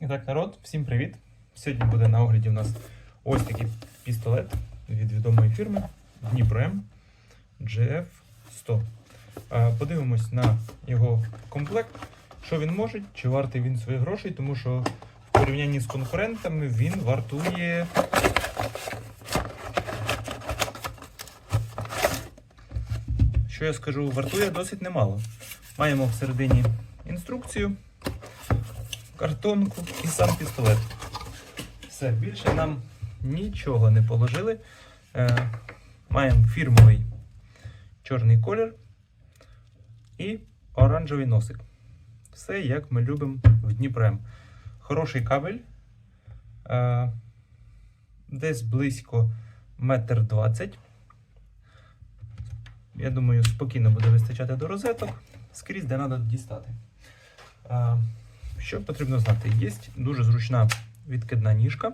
І так, народ, всім привіт! Сьогодні буде на огляді у нас ось такий пістолет від відомої фірми Дніпро М GF100. Е, Подивимось на його комплект, що він може, чи вартий він своїх грошей, тому що в порівнянні з конкурентами він вартує. Що я скажу, вартує досить немало. Маємо всередині інструкцію картонку і сам пістолет. Все, більше нам нічого не положили. Е, маємо фірмовий чорний колір і оранжевий носик. Все як ми любимо в Дніпрем. Хороший кабель. Е, десь близько метр двадцять. Я думаю, спокійно буде вистачати до розеток, скрізь де треба дістати. Що потрібно знати? Є дуже зручна відкидна ніжка.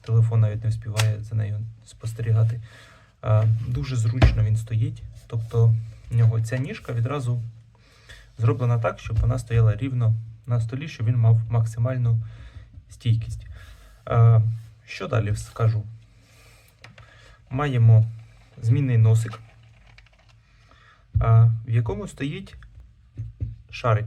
Телефон навіть не вспіває за нею спостерігати. Дуже зручно він стоїть. Тобто в нього ця ніжка відразу зроблена так, щоб вона стояла рівно на столі, щоб він мав максимальну стійкість. Що далі скажу? Маємо змінний носик, в якому стоїть шарик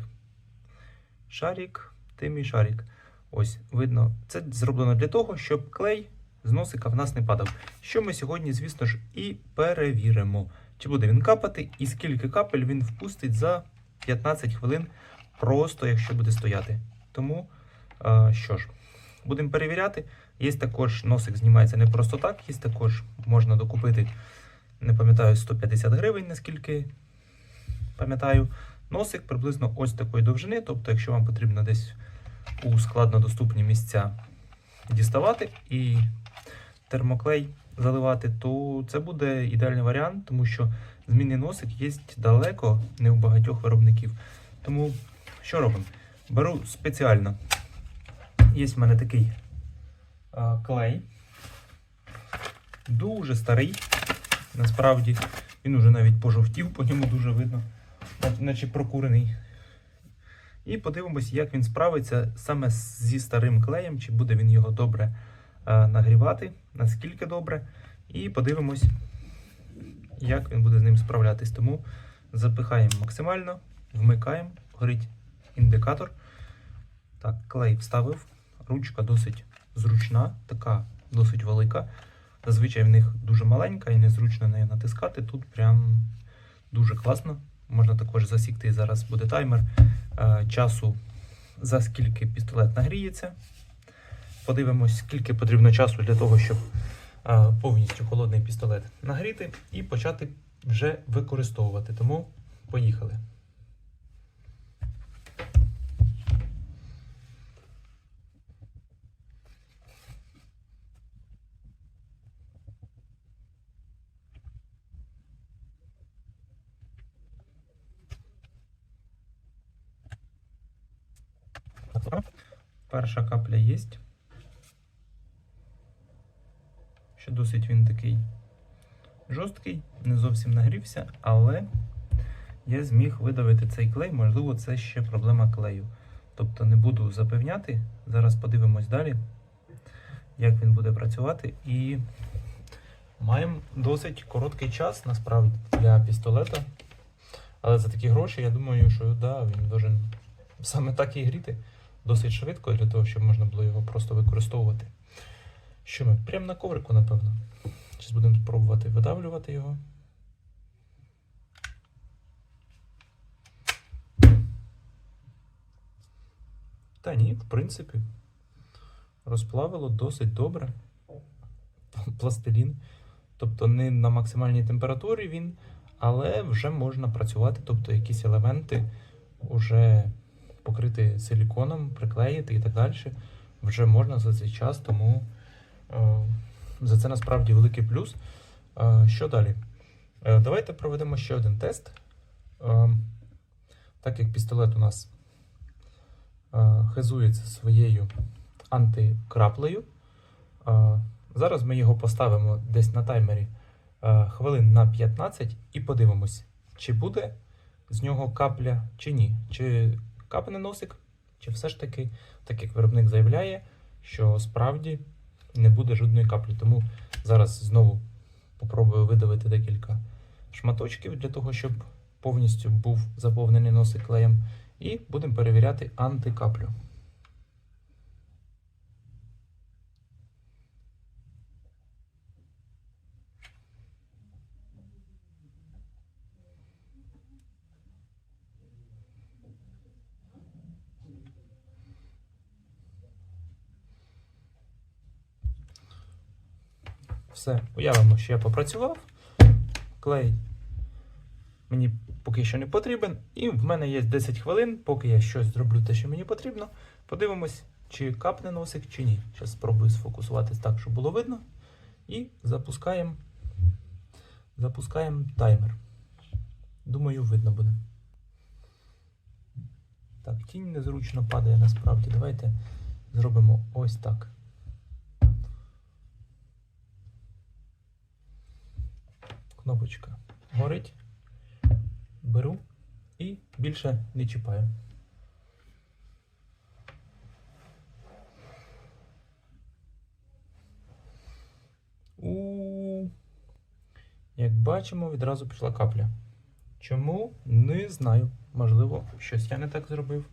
шарик, тим і шарик. Ось, видно, це зроблено для того, щоб клей з носика в нас не падав. Що ми сьогодні, звісно ж, і перевіримо, чи буде він капати, і скільки капель він впустить за 15 хвилин, просто якщо буде стояти. Тому, що ж, будемо перевіряти. Є також носик знімається не просто так, є також можна докупити, не пам'ятаю, 150 гривень, наскільки пам'ятаю. Носик приблизно ось такої довжини. Тобто, якщо вам потрібно десь у складнодоступні місця діставати і термоклей заливати, то це буде ідеальний варіант, тому що змінний носик є далеко, не у багатьох виробників. Тому що робимо? Беру спеціально. Є в мене такий а, клей. Дуже старий. Насправді він уже навіть пожовтів, по ньому дуже видно наче прокурений. І подивимось, як він справиться саме зі старим клеєм, чи буде він його добре нагрівати, наскільки добре. І подивимось, як він буде з ним справлятись. Тому запихаємо максимально, вмикаємо, горить індикатор. Так, клей вставив. Ручка досить зручна, така досить велика. Зазвичай в них дуже маленька і незручно нею натискати. Тут прям дуже класно. Можна також засікти, зараз буде таймер е, часу, за скільки пістолет нагріється. Подивимось, скільки потрібно часу для того, щоб е, повністю холодний пістолет нагріти і почати вже використовувати. Тому поїхали. Перша капля є. Ще досить він такий жорсткий, не зовсім нагрівся, але я зміг видавити цей клей, можливо, це ще проблема клею. Тобто не буду запевняти. Зараз подивимось далі, як він буде працювати. І маємо досить короткий час насправді для пістолета. Але за такі гроші, я думаю, що да, він должен саме так і гріти досить швидко для того, щоб можна було його просто використовувати. Що ми? Прямо на коврику, напевно. Зараз будемо пробувати видавлювати його. Та ні, в принципі, розплавило досить добре. Пластилін. Тобто не на максимальній температурі він, але вже можна працювати, тобто якісь елементи вже покрити силіконом, приклеїти і так далі. Вже можна за цей час, тому е, за це насправді великий плюс. Е, що далі? Е, давайте проведемо ще один тест. Так як пістолет у нас хизується своєю антикраплею, зараз ми його поставимо десь на таймері хвилин на 15 і подивимось, чи буде з нього капля чи ні. Чи капне носик чи все ж таки, так як виробник заявляє, що справді не буде жодної каплі. Тому зараз знову попробую видавити декілька шматочків для того, щоб повністю був заповнений носик клеєм. І будемо перевіряти антикаплю. Все, уявимо, що я попрацював. Клей мені поки що не потрібен. І в мене є 10 хвилин, поки я щось зроблю те, що мені потрібно. Подивимось, чи капне носик, чи ні. Зараз спробую сфокусуватись так, щоб було видно. І запускаємо запускаємо таймер. Думаю, видно буде. Так, тінь незручно падає насправді. Давайте зробимо ось так. Кнопочка горить. Беру і більше не чіпаю. У як бачимо, відразу пішла капля. Чому? Не знаю. Можливо, щось я не так зробив.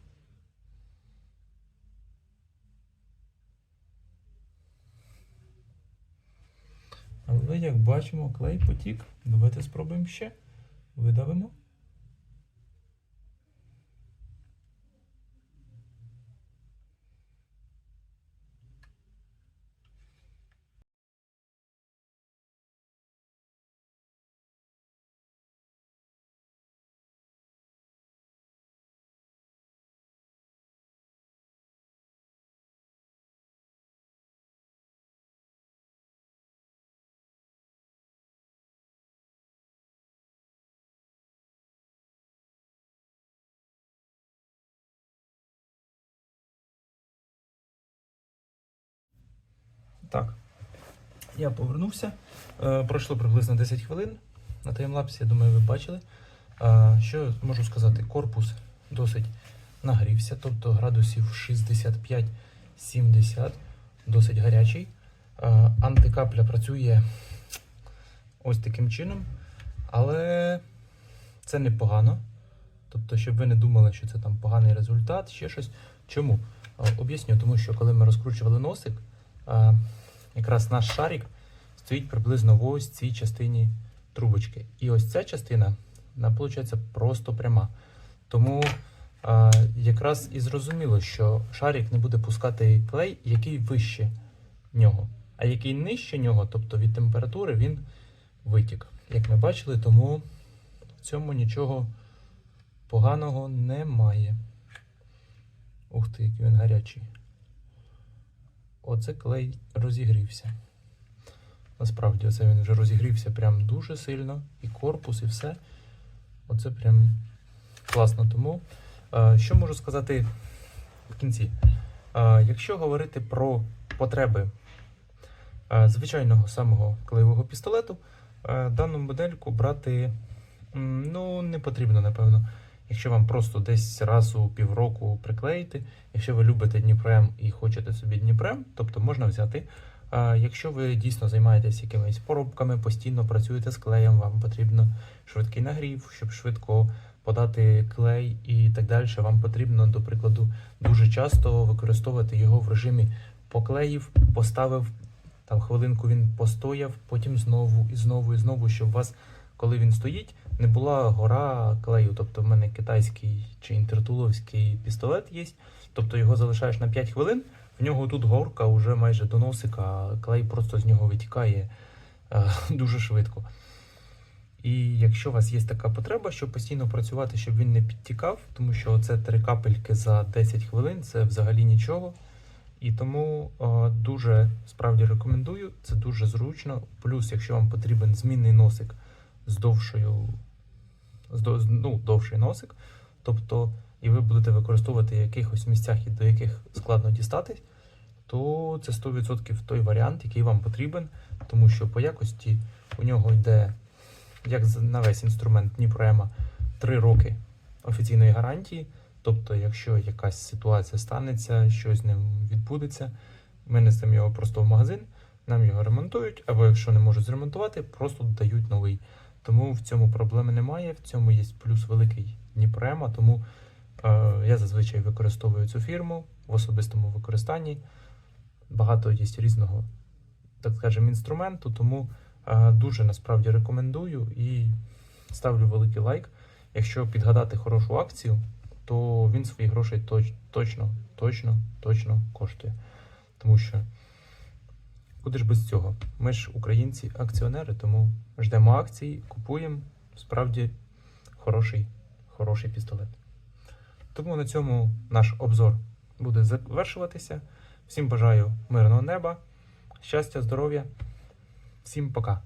Але як бачимо, клей потік. Давайте спробуємо ще. Видавимо. Так. Я повернувся. Е, пройшло приблизно 10 хвилин на таймлапсі, я думаю, ви бачили. Е, що можу сказати? Корпус досить нагрівся, тобто градусів 65-70, досить гарячий. Е, антикапля працює ось таким чином, але це непогано. Тобто, щоб ви не думали, що це там поганий результат, ще щось. Чому? Об'ясню, тому що коли ми розкручували носик, якраз наш шарик стоїть приблизно в ось цій частині трубочки. І ось ця частина, вона виходить просто пряма. Тому е, якраз і зрозуміло, що шарик не буде пускати клей, який вище нього. А який нижче нього, тобто від температури, він витік. Як ми бачили, тому в цьому нічого поганого немає. Ух ти, який він гарячий. Оце клей розігрівся. Насправді, оце він вже розігрівся прям дуже сильно. І корпус, і все. Оце прям класно. Тому, е, що можу сказати в кінці? Е, якщо говорити про потреби е, звичайного самого клеєвого пістолету, дану модельку брати ну, не потрібно, напевно. Якщо вам просто десь раз у півроку приклеїти, якщо ви любите Дніпрем і хочете собі Дніпрем, тобто можна взяти. Якщо ви дійсно займаєтесь якимись поробками, постійно працюєте з клеєм, вам потрібно швидкий нагрів, щоб швидко подати клей і так далі. Вам потрібно, до прикладу, дуже часто використовувати його в режимі поклеїв, поставив там хвилинку він постояв, потім знову і знову і знову, щоб у вас, коли він стоїть, не була гора клею. Тобто в мене китайський чи інтертуловський пістолет є. Тобто його залишаєш на 5 хвилин, в нього тут горка вже майже до носика, а клей просто з нього витікає е, дуже швидко. І якщо у вас є така потреба, щоб постійно працювати, щоб він не підтікав, тому що це три капельки за 10 хвилин це взагалі нічого. І тому е, дуже справді рекомендую, це дуже зручно. Плюс, якщо вам потрібен змінний носик з довшою, з, до- ну, довший носик, тобто, і ви будете використовувати в якихось місцях, до яких складно дістатись, то це 100% той варіант, який вам потрібен, тому що по якості у нього йде, як на весь інструмент Дніпроема, 3 роки офіційної гарантії. Тобто, якщо якась ситуація станеться, щось з ним відбудеться, ми несемо його просто в магазин, нам його ремонтують, або якщо не можуть зремонтувати, просто дають новий. Тому в цьому проблеми немає. В цьому є плюс великий Дніпрема. Тому е, я зазвичай використовую цю фірму в особистому використанні. Багато є різного, так скажемо, інструменту, тому е, дуже насправді рекомендую і ставлю великий лайк. Якщо підгадати хорошу акцію, то він свої гроші точ, точно, точно, точно коштує. Тому що куди ж без цього? Ми ж українці акціонери, тому ждемо акції, купуємо справді хороший, хороший пістолет. Тому на цьому наш обзор буде завершуватися. Всім бажаю мирного неба, щастя, здоров'я. Всім пока.